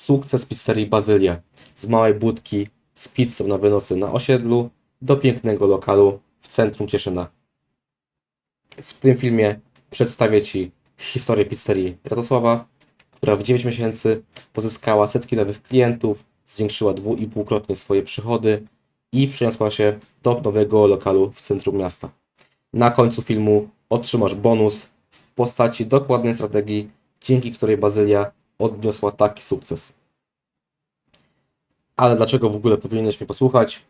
Sukces pizzerii Bazylia. Z małej budki z pizzą na wynosy na osiedlu do pięknego lokalu w centrum Cieszyna. W tym filmie przedstawię Ci historię pizzerii Radosława, która w 9 miesięcy pozyskała setki nowych klientów, zwiększyła dwuipółkrotnie swoje przychody i przeniosła się do nowego lokalu w centrum miasta. Na końcu filmu otrzymasz bonus w postaci dokładnej strategii, dzięki której Bazylia odniosła taki sukces. Ale dlaczego w ogóle powinieneś mnie posłuchać?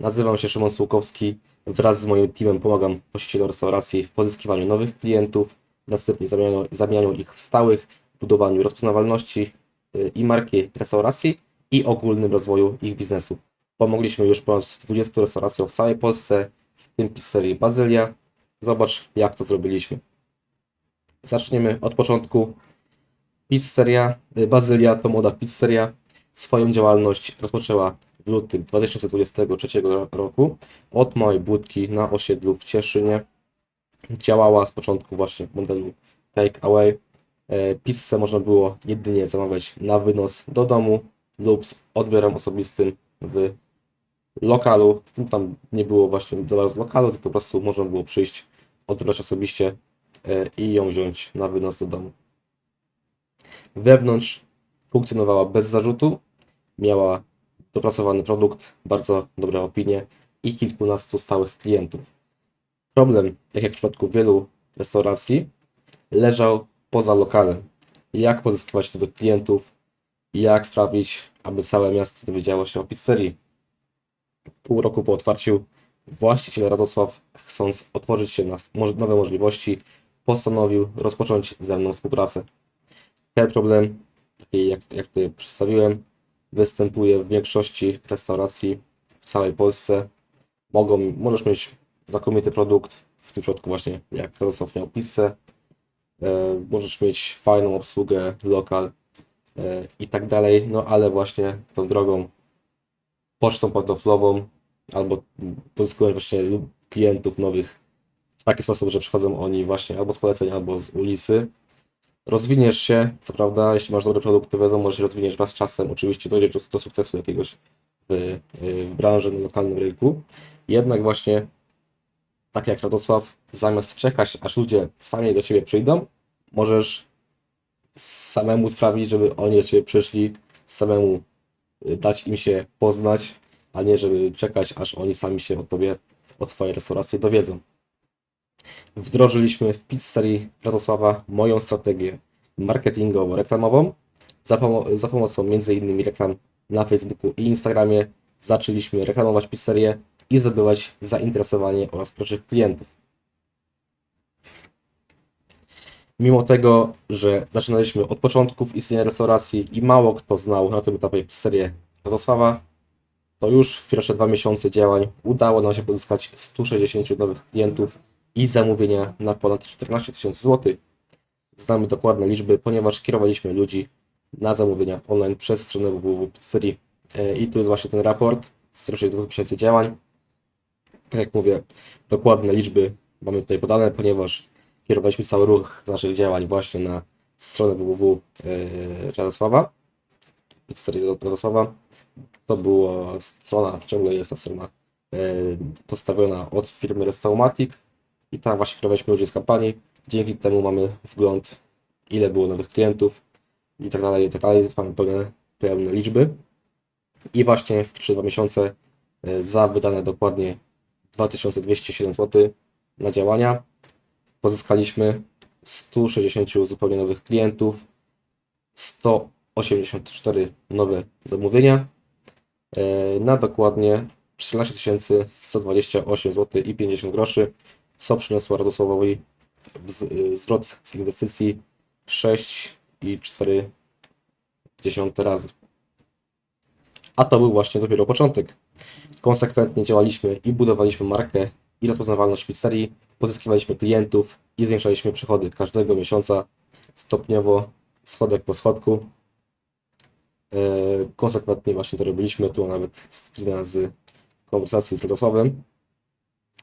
Nazywam się Szymon Słukowski. Wraz z moim teamem pomagam właścicielom restauracji w pozyskiwaniu nowych klientów, następnie zamianianiu, zamianianiu ich w stałych, budowaniu rozpoznawalności y, i marki restauracji i ogólnym rozwoju ich biznesu. Pomogliśmy już ponad 20 restauracjom w całej Polsce, w tym pizzerii Bazylia. Zobacz, jak to zrobiliśmy. Zaczniemy od początku. Pizzeria y, Bazylia to młoda pizzeria. Swoją działalność rozpoczęła w lutym 2023 roku od małej budki na osiedlu w Cieszynie. Działała z początku właśnie w modelu take away. E, Pizzę można było jedynie zamawiać na wynos do domu lub z odbiorem osobistym w lokalu. Tam nie było właśnie za bardzo lokalu, tylko po prostu można było przyjść, odebrać osobiście e, i ją wziąć na wynos do domu. Wewnątrz funkcjonowała bez zarzutu, miała dopracowany produkt, bardzo dobre opinie i kilkunastu stałych klientów. Problem, tak jak w przypadku wielu restauracji, leżał poza lokalem. Jak pozyskiwać nowych klientów jak sprawić, aby całe miasto dowiedziało się o pizzerii. Pół roku po otwarciu właściciel Radosław, chcąc otworzyć się na nowe możliwości, postanowił rozpocząć ze mną współpracę. Ten problem, taki jak, jak tutaj przedstawiłem, występuje w większości restauracji w całej Polsce. Mogą, możesz mieć znakomity produkt, w tym przypadku właśnie jak Radosław miał pizzę, e, możesz mieć fajną obsługę, lokal e, i tak dalej, no ale właśnie tą drogą pocztą pantoflową albo pozyskując właśnie klientów nowych w taki sposób, że przychodzą oni właśnie albo z poleceń, albo z ulicy. Rozwiniesz się, co prawda, jeśli masz dobry produkt, to wiadomo, że rozwiniesz wraz z czasem, oczywiście dojdziesz do, do sukcesu jakiegoś w, w branży, na lokalnym rynku. Jednak właśnie, tak jak Radosław, zamiast czekać, aż ludzie sami do Ciebie przyjdą, możesz samemu sprawić, żeby oni do Ciebie przyszli, samemu y, dać im się poznać, a nie żeby czekać, aż oni sami się o Tobie, o Twojej restauracji dowiedzą. Wdrożyliśmy w pizzerii Radosława moją strategię marketingowo-reklamową. Za, pomo- za pomocą m.in. reklam na Facebooku i Instagramie zaczęliśmy reklamować pizzerię i zdobywać zainteresowanie oraz pierwszych klientów. Mimo tego, że zaczynaliśmy od początków istnienia restauracji i mało kto znał na tym etapie pizzerię Radosława, to już w pierwsze dwa miesiące działań udało nam się pozyskać 160 nowych klientów i zamówienia na ponad 14 tysięcy złotych. Znamy dokładne liczby, ponieważ kierowaliśmy ludzi na zamówienia online przez stronę www.pizzerii. E, I tu jest właśnie ten raport z dwóch miesięcy działań. Tak jak mówię, dokładne liczby mamy tutaj podane, ponieważ kierowaliśmy cały ruch naszych działań właśnie na stronę www e, Radosława, pizzerii Radosława. To była strona, ciągle jest ta strona e, postawiona od firmy Restaumatic i tam właśnie kierowaliśmy ludzi z kampanii. Dzięki temu mamy wgląd, ile było nowych klientów i tak dalej, i tak dalej. Mamy pełne, pełne liczby. I właśnie w pierwsze dwa miesiące e, za wydane dokładnie 2207 zł na działania pozyskaliśmy 160 zupełnie nowych klientów, 184 nowe zamówienia e, na dokładnie 14 128 zł i 50 groszy, co przyniosło Radosławowi zwrot z inwestycji 6,4 razy. A to był właśnie dopiero początek. Konsekwentnie działaliśmy i budowaliśmy markę i rozpoznawalność pizzerii, pozyskiwaliśmy klientów i zwiększaliśmy przychody każdego miesiąca stopniowo, schodek po schodku. E, Konsekwentnie właśnie to robiliśmy. Tu nawet screena z konwersacji z Radosławem.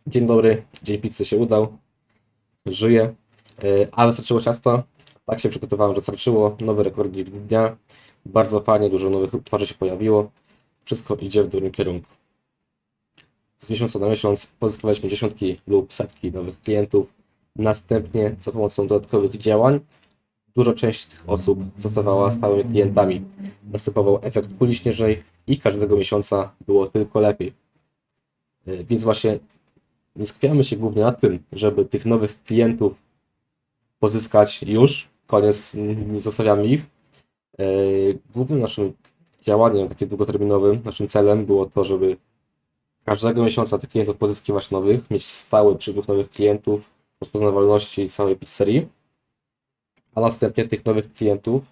Dzień dobry, dzień pizzy się udał. Żyję. E, Ale starczyło ciasta. Tak się przygotowałem, że starczyło. Nowy rekordnik dnia. Bardzo fajnie, dużo nowych twarzy się pojawiło. Wszystko idzie w dobrym kierunku. Z miesiąca na miesiąc pozyskiwaliśmy dziesiątki lub setki nowych klientów. Następnie za pomocą dodatkowych działań duża część tych osób zostawała stałymi klientami. Następował efekt kuli śnieżnej i każdego miesiąca było tylko lepiej. E, Więc właśnie nie skupiamy się głównie na tym, żeby tych nowych klientów pozyskać już, koniec, nie zostawiamy ich. E, Głównym naszym działaniem, takim długoterminowym, naszym celem było to, żeby każdego miesiąca tych klientów pozyskiwać nowych, mieć stały przypływ nowych klientów, rozpoznawalności całej pizzerii, a następnie tych nowych klientów,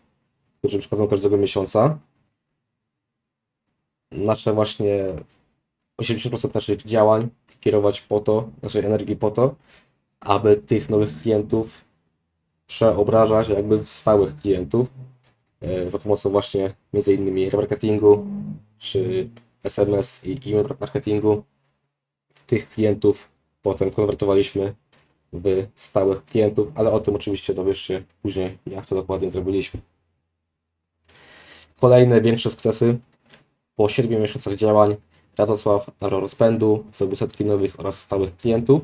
którzy przychodzą każdego miesiąca, nasze właśnie 80% naszych działań kierować po to, naszej energii po to, aby tych nowych klientów przeobrażać jakby w stałych klientów e, za pomocą właśnie między innymi remarketingu czy SMS i e-mail marketingu. Tych klientów potem konwertowaliśmy w stałych klientów, ale o tym oczywiście dowiesz się później, jak to dokładnie zrobiliśmy. Kolejne większe sukcesy. Po 7 miesiącach działań Radosław nabrał rozpędu, setki nowych oraz stałych klientów.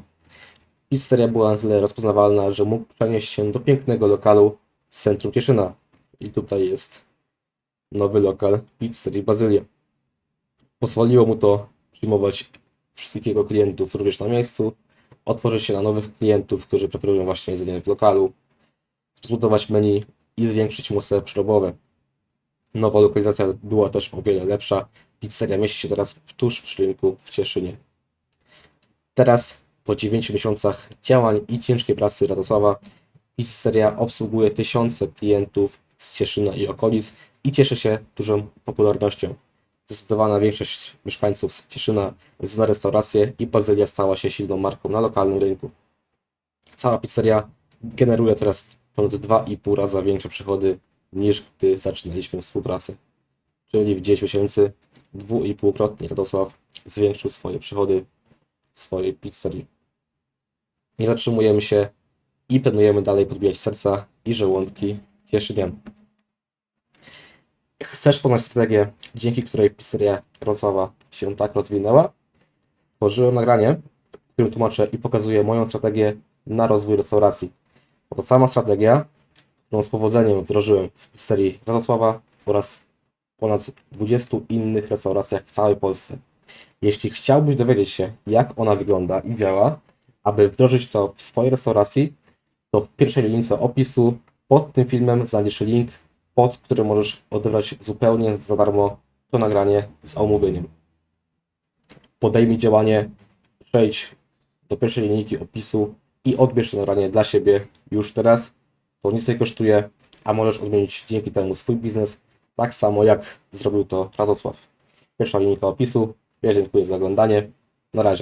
Pizzeria była na tyle rozpoznawalna, że mógł przenieść się do pięknego lokalu w centrum Cieszyna. I tutaj jest nowy lokal Pizzerii Bazylia. Pozwoliło mu to przyjmować wszystkich jego klientów również na miejscu, otworzyć się na nowych klientów, którzy preferują właśnie jedzenie w lokalu, zbudować menu i zwiększyć moce przerobowe. Nowa lokalizacja była też o wiele lepsza. Pizzeria mieści się teraz tuż przy rynku w Cieszynie. Teraz, po 9 miesiącach działań i ciężkiej pracy Radosława, pizzeria obsługuje tysiące klientów z Cieszyna i okolic i cieszy się dużą popularnością. Zdecydowana większość mieszkańców z Cieszyna zna restaurację i Bazylia stała się silną marką na lokalnym rynku. Cała pizzeria generuje teraz ponad 2,5 raza większe przychody niż gdy zaczynaliśmy współpracę. Czyli w 10 miesięcy dwuipółkrotnie Radosław zwiększył swoje przychody swojej pizzerii. Nie zatrzymujemy się i planujemy dalej podbijać serca i żołądki Cieszynian. Chcesz poznać strategię, dzięki której pizzeria Wrocława się tak rozwinęła? Stworzyłem nagranie, w którym tłumaczę i pokazuję moją strategię na rozwój restauracji. Oto sama strategia, którą z powodzeniem wdrożyłem w pizzerii Wrocława oraz ponad 20 innych restauracjach w całej Polsce. Jeśli chciałbyś dowiedzieć się, jak ona wygląda i działa, aby wdrożyć to w swojej restauracji, to w pierwszej linijce opisu pod tym filmem znajdziesz link, pod którym możesz odebrać zupełnie za darmo to nagranie z omówieniem. Podejmij działanie, przejdź do pierwszej linijki opisu i odbierz to nagranie dla siebie już teraz. To nic nie kosztuje, a możesz odmienić dzięki temu swój biznes, tak samo jak zrobił to Radosław. Pierwsza linijka opisu. Ja dziękuję za oglądanie. Na razie.